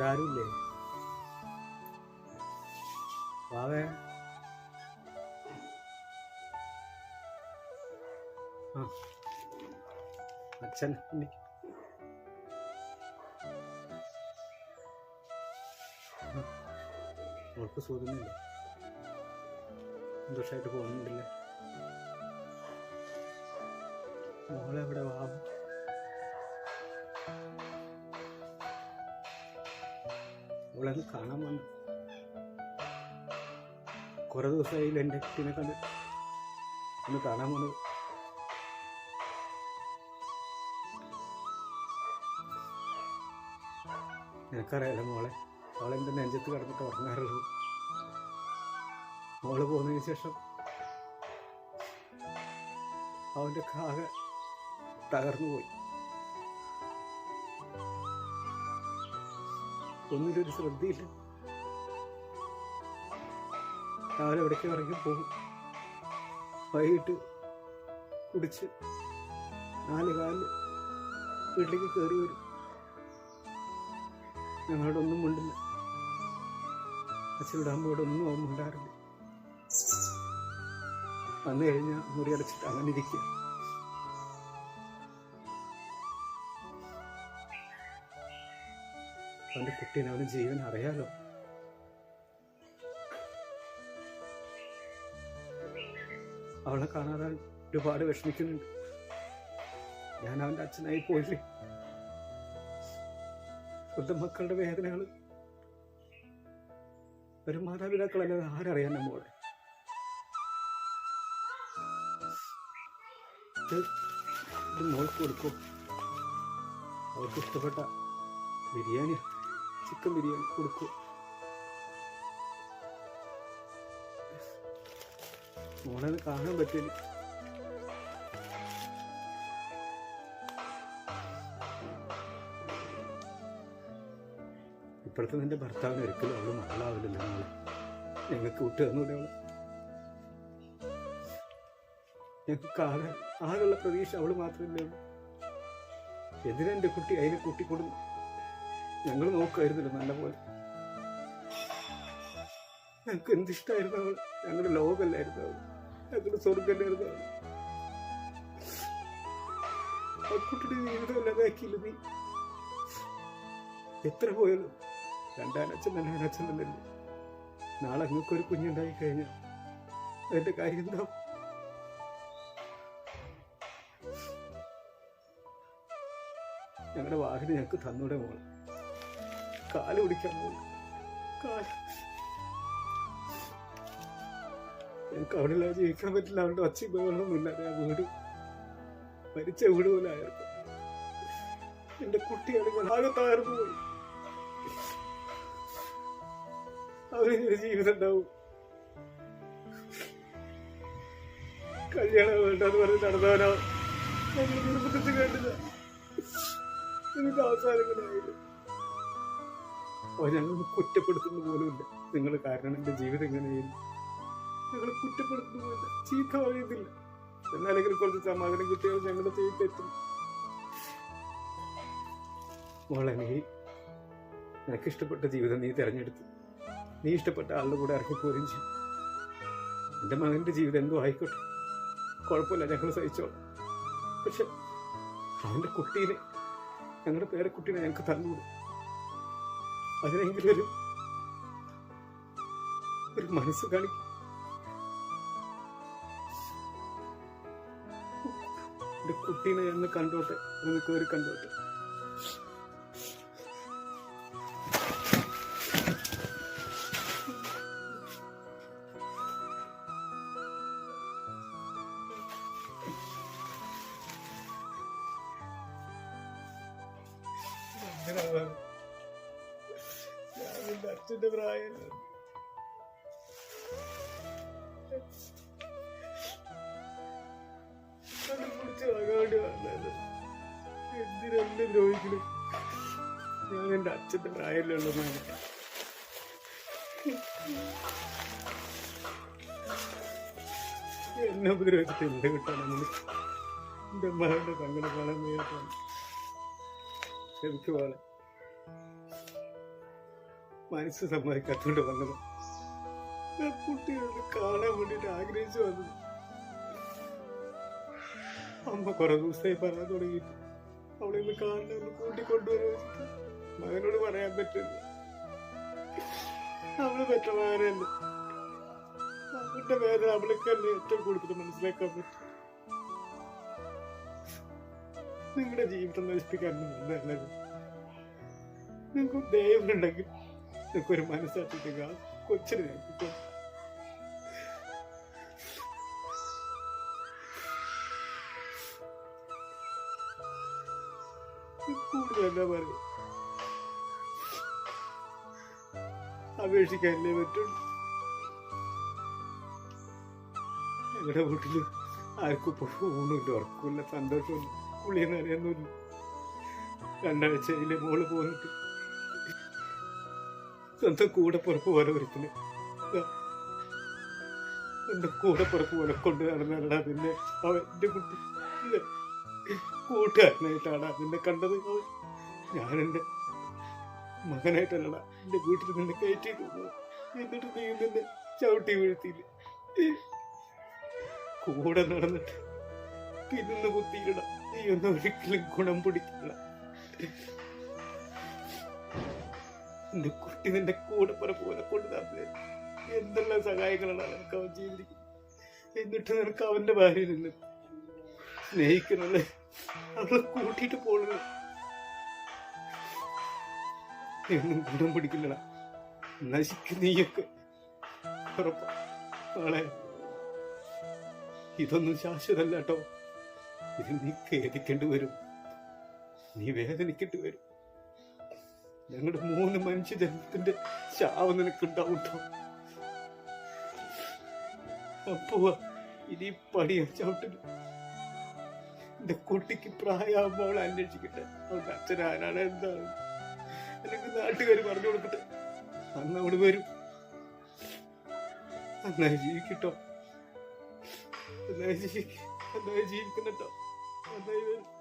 ഇവിടെ ആരുമില്ലേ വാവേ. ആ. അച്ഛൻ അവൾക്ക് സൂചനയില്ല സന്തോഷമായിട്ട് പോകുന്നുണ്ടല്ലേ? മോളെവിടെ വാവ അവളെ കാണാൻ വന്നു. കുറെ ദിവസമായി എന്റെ കുട്ടീനെ കണ്ട്. ഒന്ന് കാണാൻ വന്നത് നിനക്കറിയാലോ മോളെ അവളെന്റെ നെഞ്ചത്ത് കിടന്നിട്ട് ഉറങ്ങാറുള്ളൂ. മോൾ പോകുന്നതിന് ശേഷം അവന്റെ കാകെ തകർന്നു പോയി. ഒന്നിലൊരു ശ്രദ്ധയില്ല രാവിലെ എവിടേക്ക് ഇറങ്ങി പോകും. വൈകിട്ട് കുടിച്ച് നാല് കാലിൽ വീട്ടിലേക്ക് കയറി വരും. ഞങ്ങളുടെ ഒന്നും കൊണ്ടില്ല അച്ഛനോട് ഇവിടെ ഒന്നും അവൻ ഉണ്ടായിരുന്നില്ല വന്നു കഴിഞ്ഞാൽ മുറി അടച്ചിട്ട് അങ്ങനെ ഇരിക്കുക. അവന്റെ കുട്ടീനെ അവന് ജീവൻ അറിയാലോ. അവളെ കാണാതെ ഒരുപാട് വിഷമിക്കുന്നുണ്ട്. ഞാൻ അവന്റെ അച്ഛനായി പോയില്ലേ? സ്വന്തം മക്കളുടെ വേദനകൾ ഒരു മാതാപിതാക്കളല്ലാതെ ആരറിയാൻ നമ്മളോട് മോൾക്ക് കൊടുക്കും. അവർക്ക് ഇഷ്ടപ്പെട്ട ബിരിയാണി ചിക്കൻ ബിരിയാണി കൊടുക്കും. മോളത് കാണാൻ പറ്റില്ല ഇപ്പോഴത്തെ നിന്റെ ഭർത്താവിന് ഒരിക്കലും അവൾ മകളാവില്ല മോളെ. ഞങ്ങൾക്ക് വിട്ടു തന്നൂടെ അവൾ. ഞങ്ങൾക്ക് ആകെ ആകെയുള്ള പ്രതീക്ഷ അവൾ മാത്രമല്ലേ എന്തിനാ എന്റെ കുട്ടി അതിനെ കൂട്ടിക്കൊടുന്നു? ഞങ്ങൾ നോക്കുമായിരുന്നില്ല നല്ല പോലെ ഞങ്ങൾക്ക് എന്തിഷ്ടായിരുന്നു അവൾ? ഞങ്ങളുടെ ലോകമല്ലായിരുന്നു അവൾ. ഞങ്ങളുടെ സ്വർഗല്ലായിരുന്നു അവൾ. ആ കുട്ടിയുടെ ജീവിതം ഇല്ലാതാക്കിയില്ല നീ? എത്ര പോയാലും രണ്ടാനച്ഛൻ രണ്ടാനച്ഛൻ തന്നല്ലേ നാളെ നിങ്ങൾക്ക് ഒരു കുഞ്ഞുണ്ടായി കഴിഞ്ഞാൽ അതിന്റെ കാര്യം എന്താ? ഞങ്ങളുടെ വാഹനം ഞങ്ങൾക്ക് തന്നൂടെ മോളെ. കാൽ പിടിക്കാൻ മോളെ കാൽ. അവിടെ ഇല്ലാതെ ജീവിക്കാൻ പറ്റില്ല. അവരുടെ ഒച്ച ബഹളമൊന്നുമില്ലാതെ ആ വീട് മരിച്ച വീട് പോലെ ആയിരുന്നു. എന്റെ കുട്ടിയാണെങ്കിൽ ആകെ തകർന്നു പോയി. അവരിങ്ങനെ ജീവിതം ഉണ്ടാവും. കല്യാണം വേണ്ടെന്ന് പറഞ്ഞ് നടന്നവനോ. ഞങ്ങൾ നിർബന്ധിച്ച് കേട്ടില്ല എനിക്ക് അവസാനം ഇങ്ങനെയായില്ല അവ ഞങ്ങൾ കുറ്റപ്പെടുത്തുന്ന പോലുമില്ല. നിങ്ങൾ കാരണം എന്റെ ജീവിതം ഇങ്ങനെയായില്ല ഞങ്ങൾ കുറ്റപ്പെടുത്തുന്ന പോലില്ല ചീത്ത പറയുന്നില്ല. എന്നാലെങ്കിലും കുറച്ച് സമാധാനം കിട്ടിയാൽ ഞങ്ങളുടെ ചെയ്ത് തെറ്റും മോളെ നീ നിനക്ക് ഇഷ്ടപ്പെട്ട ജീവിതം നീ തിരഞ്ഞെടുത്തു. നീ ഇഷ്ടപ്പെട്ട ആളുടെ കൂടെ ഇറങ്ങിപ്പോരും ചെയ്യും എന്റെ മകന്റെ ജീവിതം എന്തോ ആയിക്കോട്ടെ. കുഴപ്പമില്ല ഞങ്ങൾ സഹിച്ചോളാം. പക്ഷെ അവന്റെ കുട്ടീനെ ഞങ്ങളുടെ പേരക്കുട്ടീനെ ഞങ്ങൾക്ക് തന്നുകൂടും അതിനെങ്കിലും ഒരു ഒരു മനസ്സ് കാണിക്കും? എന്റെ കുട്ടീനെ ഒന്ന് കണ്ടോട്ടെ? ഒന്ന് കയറി കണ്ടോട്ടെ? ഞാൻ അച്ഛന്റെ പ്രായം അത് കുടിച്ച് വാങ്ങാണ്ട് വന്നത്. എന്തിനെന്നെ ദ്രോഹിക്കണം ഞാൻ എന്റെ അച്ഛന്റെ പ്രായത്തിലുള്ള മോനെ എന്നെ ഉപദ്രവിച്ചിട്ട് എന്ത് കിട്ടാണെന്ന് എന്റെ മകളുടെ സങ്കടം വേണ്ടിയിട്ടാണ് ക്ഷമിക്കുവാണ് മനസ്സ് സമ്മതിക്കാത്തോണ്ട് വന്നത്. കുട്ടികളെ കാണാൻ വേണ്ടിട്ട് ആഗ്രഹിച്ചു വന്നത് അമ്മ കുറെ ദിവസമായി പറയാൻ തുടങ്ങിയിട്ട്. അവളെ ഇന്ന് കാണുന്ന ഒന്ന് മകനോട് പറയാൻ പറ്റില്ല. അവൾ പെറ്റ മകനല്ല? അവളുടെ വേദന അവൾക്ക് തന്നെ ഏറ്റവും കൂടുതൽ മനസ്സിലാക്കാൻ പറ്റും നിങ്ങളുടെ ജീവിതം നശിപ്പിക്കാൻ നിങ്ങൾക്ക് ദൈവമുണ്ടെങ്കിൽ നിങ്ങൾക്ക് ഒരു മനസ്സാക്കിയിട്ട് കൊച്ചിന് ഞങ്ങൾക്ക് കൂടുതൽ എന്താ പറയുക അപേക്ഷിക്കാനല്ലേ പറ്റുള്ളൂ. ഞങ്ങളുടെ വീട്ടിൽ ആർക്കും ഇപ്പോൾ ഊണില്ല ഉറക്കമില്ല സന്തോഷമില്ല കുളിയെന്ന് അറിയാനൊന്നുമില്ല രണ്ടാഴ്ചയിലെ മോൾ പോന്നിട്ട് സ്വന്തം കൂടെ പുറപ്പ് പോലെ ഒരുത്തിന്. എന്റെ കൂടെ പുറപ്പ് പോലെ കൊണ്ട് നടന്നാണ് അതിന്റെ അവൻ എന്റെ കുട്ടി. കൂട്ടുകാരനായിട്ടാണ് നിന്നെ കണ്ടത്. അവൻ എന്റെ മകനായിട്ടല്ലടാ. എന്റെ വീട്ടിൽ നിന്നെ കയറ്റി എന്നിട്ട് നീ നിന്നെ ചവിട്ടി വീഴ്ത്തിയില്ല? കൂടെ നടന്നിട്ട് തിന്നു കുത്തിയിടണം നീ ഒന്നും ഒരിക്കലും ഗുണം പിടിക്കില്ല എന്റെ കുട്ടി നിന്റെ കൂടെ പോലെ പോലെ കൊണ്ട് നടന്നത് എന്തെല്ലാം സഹായങ്ങളാണ് നിനക്ക് അവൻ ചെയ്തിരിക്കുന്നത്? എന്നിട്ട് നിനക്ക് അവന്റെ ഭാര്യ നിന്ന് സ്നേഹിക്കണല്ലേ അവളെ കൂട്ടിയിട്ട് പോകണല്ലോ എന്നും ഗുണം പിടിക്കില്ലടാ. നശിക്കുന്ന ഇതൊന്നും ശാശ്വതല്ല ഇത് നീ ഖേദിക്കേണ്ടി വരും. നീ വേദനിക്കേണ്ടി വരും. ഞങ്ങളുടെ മൂന്ന് മനുഷ്യ ജന്മത്തിന്റെ ശാപം നിനക്കുണ്ടാവും. അപ്പോ ഇനി പടിയ ചവിട്ടില്ല എന്റെ കുട്ടിക്ക് പ്രായമാകുമ്പോൾ അവളെ അന്വേഷിക്കട്ടെ. അവളുടെ അച്ഛൻ ആരാണ് എന്താണ്? അല്ലെങ്കിൽ നാട്ടുകാർ പറഞ്ഞു കൊടുക്കട്ടെ. അന്ന് അവൾ വരും. നന്നായി ജീവിക്കട്ടോ. നന്നായി ജീവിക്ക നന്നായി ജീവിക്കണട്ടോ. നന്നായി വരും.